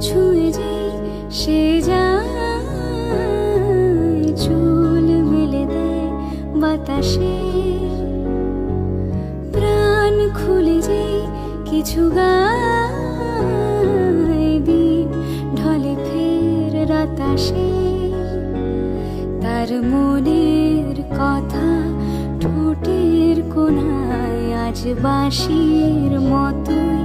ছুঁয়ে সে চুল দেয় বাতাসে। প্রাণ খুলে কিছু রাতাসে। তার কথা ঠোঁটের আজ বাঁশির মতোই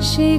সে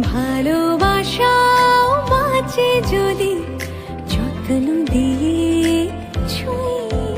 ভালোবাসাও বাঁচে যদি যত্ন দিয়ে ছুঁই।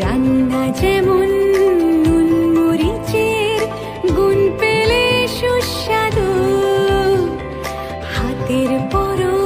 রান্না যেমন নুন মরিচের গুণ পেলে সুস্বাদু। হাতের পরশ